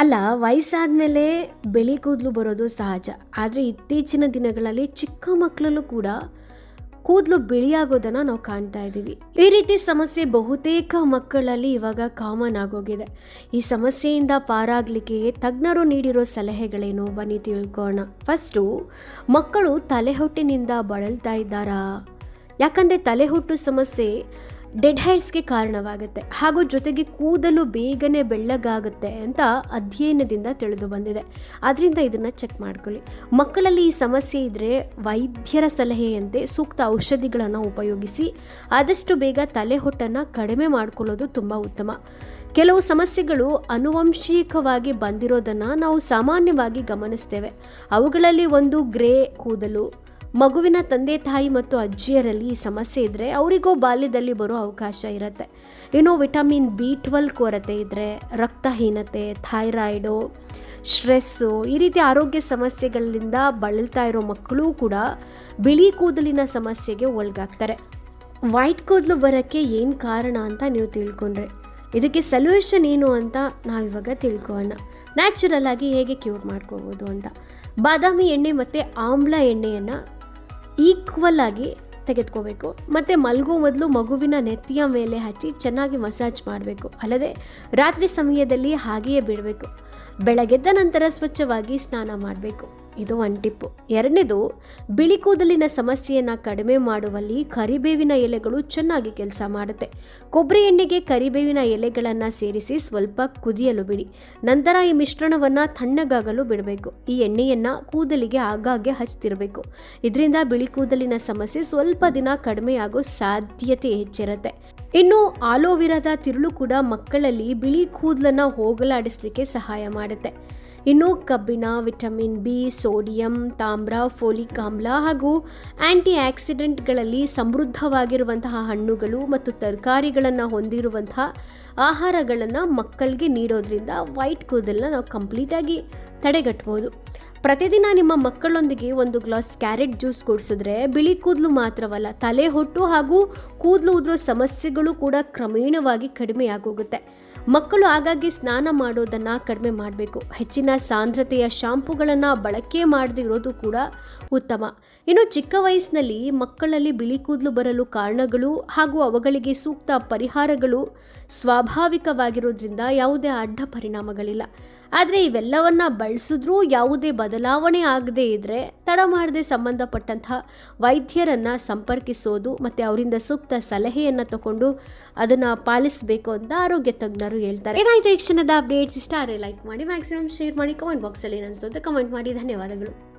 ಅಲ್ಲ, ವಯಸ್ಸಾದ್ಮೇಲೆ ಬೆಳಿ ಕೂದಲು ಬರೋದು ಸಹಜ. ಆದರೆ ಇತ್ತೀಚಿನ ದಿನಗಳಲ್ಲಿ ಚಿಕ್ಕ ಮಕ್ಕಳಲ್ಲೂ ಕೂಡ ಕೂದಲು ಬಿಳಿಯಾಗೋದನ್ನ ನಾವು ಕಾಣ್ತಾ ಇದ್ದೀವಿ. ಈ ರೀತಿ ಸಮಸ್ಯೆ ಬಹುತೇಕ ಮಕ್ಕಳಲ್ಲಿ ಇವಾಗ ಕಾಮನ್ ಆಗೋಗಿದೆ. ಈ ಸಮಸ್ಯೆಯಿಂದ ಪಾರಾಗಲಿಕ್ಕೆ ತಜ್ಞರು ನೀಡಿರೋ ಸಲಹೆಗಳೇನು? ಬನ್ನಿ ತಿಳ್ಕೋಣ ಫಸ್ಟು ಮಕ್ಕಳು ತಲೆಹೊಟ್ಟಿನಿಂದ ಬಳಲ್ತಾ ಇದ್ದಾರಾ? ಯಾಕಂದರೆ ತಲೆಹೊಟ್ಟು ಸಮಸ್ಯೆ ಡೆಡ್ ಹೈರ್ಸ್ಗೆ ಕಾರಣವಾಗುತ್ತೆ. ಹಾಗೂ ಜೊತೆಗೆ ಕೂದಲು ಬೇಗನೆ ಬೆಳ್ಳಗಾಗುತ್ತೆ ಅಂತ ಅಧ್ಯಯನದಿಂದ ತಿಳಿದು ಬಂದಿದೆ. ಅದರಿಂದ ಇದನ್ನು ಚೆಕ್ ಮಾಡ್ಕೊಳ್ಳಿ. ಮಕ್ಕಳಲ್ಲಿ ಈ ಸಮಸ್ಯೆ ಇದ್ದರೆ ವೈದ್ಯರ ಸಲಹೆಯಂತೆ ಸೂಕ್ತ ಔಷಧಿಗಳನ್ನು ಉಪಯೋಗಿಸಿ, ಆದಷ್ಟು ಬೇಗ ತಲೆಹೊಟ್ಟನ್ನು ಕಡಿಮೆ ಮಾಡ್ಕೊಳ್ಳೋದು ತುಂಬ ಉತ್ತಮ. ಕೆಲವು ಸಮಸ್ಯೆಗಳು ಅನುವಂಶಿಕವಾಗಿ ಬಂದಿರೋದನ್ನು ನಾವು ಸಾಮಾನ್ಯವಾಗಿ ಗಮನಿಸ್ತೇವೆ. ಅವುಗಳಲ್ಲಿ ಒಂದು ಗ್ರೇ ಕೂದಲು ಮಗುವಿನ ತಂದೆ ತಾಯಿ ಮತ್ತು ಅಜ್ಜಿಯರಲ್ಲಿ ಈ ಸಮಸ್ಯೆ ಇದ್ದರೆ ಅವರಿಗೂ ಬಾಲ್ಯದಲ್ಲಿ ಬರೋ ಅವಕಾಶ ಇರುತ್ತೆ. ಇನ್ನು ವಿಟಮಿನ್ ಬಿ ಟ್ವೆಲ್ ಕೊರತೆ ಇದ್ದರೆ ರಕ್ತಹೀನತೆ, ಥೈರಾಯ್ಡು, ಸ್ಟ್ರೆಸ್ಸು, ಈ ರೀತಿ ಆರೋಗ್ಯ ಸಮಸ್ಯೆಗಳಿಂದ ಬಳಲ್ತಾ ಇರೋ ಮಕ್ಕಳು ಕೂಡ ಬಿಳಿ ಕೂದಲಿನ ಸಮಸ್ಯೆಗೆ ಒಳಗಾಗ್ತಾರೆ. ವೈಟ್ ಕೂದಲು ಬರೋಕ್ಕೆ ಏನು ಕಾರಣ ಅಂತ ನೀವು ತಿಳ್ಕೊಂಡ್ರೆ. ಇದಕ್ಕೆ ಸೊಲ್ಯೂಷನ್ ಏನು ಅಂತ ನಾವಿವಾಗ ತಿಳ್ಕೊಳ್ಳೋಣ. ನ್ಯಾಚುರಲ್ ಆಗಿ ಹೇಗೆ ಕ್ಯೂರ್ ಮಾಡ್ಕೋಬೋದು ಅಂತ. ಬಾದಾಮಿ ಎಣ್ಣೆ ಮತ್ತು ಆಮ್ಲ ಎಣ್ಣೆಯನ್ನು ಈಕ್ವಲ್ ಆಗಿ ತೆಗೆದುಕೋಬೇಕು. ಮತ್ತು ಮಲಗೋ ಮೊದಲು ಮಗುವಿನ ನೆತ್ತಿಯ ಮೇಲೆ ಹಚ್ಚಿ ಚೆನ್ನಾಗಿ ಮಸಾಜ್ ಮಾಡಬೇಕು. ಅಲ್ಲದೆ ರಾತ್ರಿ ಸಮಯದಲ್ಲಿ ಹಾಗೆಯೇ ಬಿಡಬೇಕು. ಬೆಳಗೆದ್ದ ನಂತರ ಸ್ವಚ್ಛವಾಗಿ ಸ್ನಾನ ಮಾಡಬೇಕು. ಇದು ಒನ್ ಟಿಪ್ಪು ಎರಡನೇದು, ಬಿಳಿ ಕೂದಲಿನ ಸಮಸ್ಯೆಯನ್ನು ಕಡಿಮೆ ಮಾಡುವಲ್ಲಿ ಕರಿಬೇವಿನ ಎಲೆಗಳು ಚೆನ್ನಾಗಿ ಕೆಲಸ ಮಾಡುತ್ತೆ. ಕೊಬ್ಬರಿ ಎಣ್ಣೆಗೆ ಕರಿಬೇವಿನ ಎಲೆಗಳನ್ನು ಸೇರಿಸಿ ಸ್ವಲ್ಪ ಕುದಿಯಲು ಬಿಡಿ. ನಂತರ ಈ ಮಿಶ್ರಣವನ್ನು ತಣ್ಣಗಾಗಲು ಬಿಡಬೇಕು. ಈ ಎಣ್ಣೆಯನ್ನು ಕೂದಲಿಗೆ ಆಗಾಗ್ಗೆ ಹಚ್ತಿರಬೇಕು. ಇದರಿಂದ ಬಿಳಿ ಕೂದಲಿನ ಸಮಸ್ಯೆ ಸ್ವಲ್ಪ ದಿನ ಕಡಿಮೆಯಾಗೋ ಸಾಧ್ಯತೆ ಹೆಚ್ಚಿರುತ್ತೆ. ಇನ್ನು ಆಲೋವಿರಾದ ತಿರುಳು ಕೂಡ ಮಕ್ಕಳಲ್ಲಿ ಬಿಳಿ ಕೂದಲನ್ನು ಹೋಗಲಾಡಿಸಲಿಕ್ಕೆ ಸಹಾಯ ಮಾಡುತ್ತೆ. ಇನ್ನು ಕಬ್ಬಿಣ, ವಿಟಮಿನ್ ಬಿ, ಸೋಡಿಯಂ, ತಾಮ್ರ, ಫೋಲಿಕ್ ಆಮ್ಲ ಹಾಗೂ ಆ್ಯಂಟಿ ಆಕ್ಸಿಡೆಂಟ್ಗಳಲ್ಲಿ ಸಮೃದ್ಧವಾಗಿರುವಂತಹ ಹಣ್ಣುಗಳು ಮತ್ತು ತರಕಾರಿಗಳನ್ನು ಹೊಂದಿರುವಂತಹ ಆಹಾರಗಳನ್ನು ಮಕ್ಕಳಿಗೆ ನೀಡೋದ್ರಿಂದ ವೈಟ್ ಕೂದಲನ್ನ ನಾವು ಕಂಪ್ಲೀಟಾಗಿ ತಡೆಗಟ್ಬೋದು. ಪ್ರತಿದಿನ ನಿಮ್ಮ ಮಕ್ಕಳೊಂದಿಗೆ ಒಂದು ಗ್ಲಾಸ್ ಕ್ಯಾರೆಟ್ ಜ್ಯೂಸ್ ಕುಡಿಸಿದ್ರೆ ಬಿಳಿ ಕೂದಲು ಮಾತ್ರವಲ್ಲ, ತಲೆ ಹೊಟ್ಟು ಹಾಗೂ ಕೂದಲು ಉದುರೋ ಸಮಸ್ಯೆಗಳು ಕೂಡ ಕ್ರಮೇಣವಾಗಿ ಕಡಿಮೆಯಾಗೋಗುತ್ತೆ. ಮಕ್ಕಳು ಆಗಾಗ್ಗೆ ಸ್ನಾನ ಮಾಡೋದನ್ನು ಕಡಿಮೆ ಮಾಡಬೇಕು. ಹೆಚ್ಚಿನ ಸಾಂದ್ರತೆಯ ಶಾಂಪುಗಳನ್ನು ಬಳಕೆ ಮಾಡದಿರೋದು ಕೂಡ ಉತ್ತಮ. ಇನ್ನು ಚಿಕ್ಕ ವಯಸ್ಸಿನಲ್ಲಿ ಮಕ್ಕಳಲ್ಲಿ ಬಿಳಿ ಕೂದಲು ಬರಲು ಕಾರಣಗಳು ಹಾಗೂ ಅವುಗಳಿಗೆ ಸೂಕ್ತ ಪರಿಹಾರಗಳು ಸ್ವಾಭಾವಿಕವಾಗಿರೋದ್ರಿಂದ ಯಾವುದೇ ಅಡ್ಡ ಪರಿಣಾಮಗಳಿಲ್ಲ. ಆದರೆ ಇವೆಲ್ಲವನ್ನು ಬಳಸಿದ್ರೂ ಯಾವುದೇ ಬದಲಾವಣೆ ಆಗದೇ ಇದ್ದರೆ ತಡ ಮಾಡದೆ ಸಂಬಂಧಪಟ್ಟಂತಹ ವೈದ್ಯರನ್ನು ಸಂಪರ್ಕಿಸೋದು ಮತ್ತು ಅವರಿಂದ ಸೂಕ್ತ ಸಲಹೆಯನ್ನು ತಗೊಂಡು ಅದನ್ನು ಪಾಲಿಸಬೇಕು ಅಂತ ಆರೋಗ್ಯ ತಜ್ಞರು ಹೇಳ್ತಾರೆ. ಏನಾಯ್ತು ಈ ಕ್ಷಣದ ಅಪ್ಡೇಟ್ಸ್ ಇಷ್ಟ ಆದರೆ ಲೈಕ್ ಮಾಡಿ ಮ್ಯಾಕ್ಸಿಮಮ್ ಶೇರ್ ಮಾಡಿ ಕಮೆಂಟ್ ಬಾಕ್ಸಲ್ಲಿ ಅಂತ ಕಮೆಂಟ್ ಮಾಡಿ. ಧನ್ಯವಾದಗಳು.